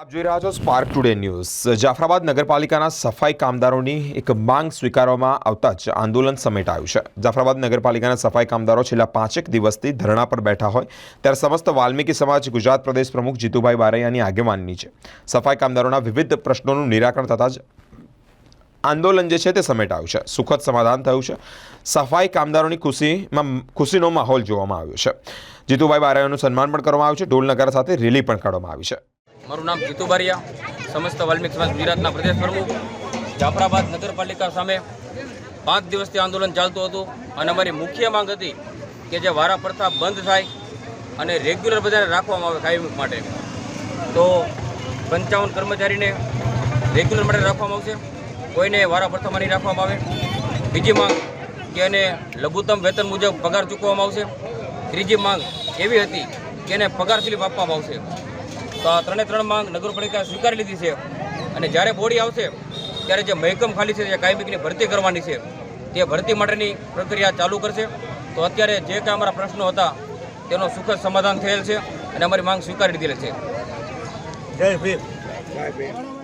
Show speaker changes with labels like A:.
A: આપ જોઈ રહ્યા છો સ્પાર્ક ટુડે ન્યૂઝ જાફરાબાદ નગરપાલિકાના સફાઈ કામદારોની એક માંગ સ્વીકારવામાં આવતા જ આંદોલન સમેટાયું છે. જાફરાબાદ નગરપાલિકાના સફાઈ કામદારો છેલ્લા પાંચેક દિવસથી ધરણા પર બેઠા હોય, ત્યારે સમસ્ત વાલ્મીકી સમાજ, ગુજરાત પ્રદેશ પ્રમુખ જીતુભાઈ બારૈયાની આગેવાની છે. સફાઈ કામદારોના વિવિધ પ્રશ્નોનું નિરાકરણ થતાં જ આંદોલન જે છે તે સમેટાયું છે. સુખદ સમાધાન થયું છે. સફાઈ કામદારોની ખુશીમાં ખુશીનો માહોલ જોવામાં આવ્યો છે. જીતુભાઈ બારૈયાનું સન્માન પણ કરવામાં આવ્યું છે. ઢોલ નગારા સાથે રેલી પણ કાઢવામાં આવી છે.
B: મારું નામ જીતુ બારિયા, સમસ્ત વાલ્મીકી સમાજ ગુજરાતના પ્રદેશ પ્રમુખ. જાફરાબાદ નગરપાલિકા સામે પાંચ દિવસથી આંદોલન ચાલતું હતું અને અમારી મુખ્ય માંગ હતી કે જે વારા પ્રથા બંધ થાય અને રેગ્યુલર બધાને રાખવામાં આવે કાયમ માટે. તો પંચાવન કર્મચારીને રેગ્યુલર માટે રાખવામાં આવશે. કોઈને વારા પ્રથામાં નહીં રાખવામાં આવે. બીજી માંગ કે એને લઘુત્તમ વેતન મુજબ પગાર ચૂકવવામાં આવશે. ત્રીજી માંગ એવી હતી કે એને પગાર સ્લીપ આપવામાં આવશે. તો આ ત્રણે ત્રણ માંગ નગરપાલિકા સ્વીકારી લીધી છે. અને જ્યારે બોડી આવશે, ત્યારે જે મહેકમ ખાલી છે, જે કાયમિકની ભરતી કરવાની છે, તે ભરતી માટેની પ્રક્રિયા ચાલુ કરશે. તો અત્યારે જે કાંઈ અમારા પ્રશ્નો હતા, તેનો સુખદ સમાધાન થયેલ છે અને અમારી માંગ સ્વીકારી લીધેલ છે.
C: જય ભીમ.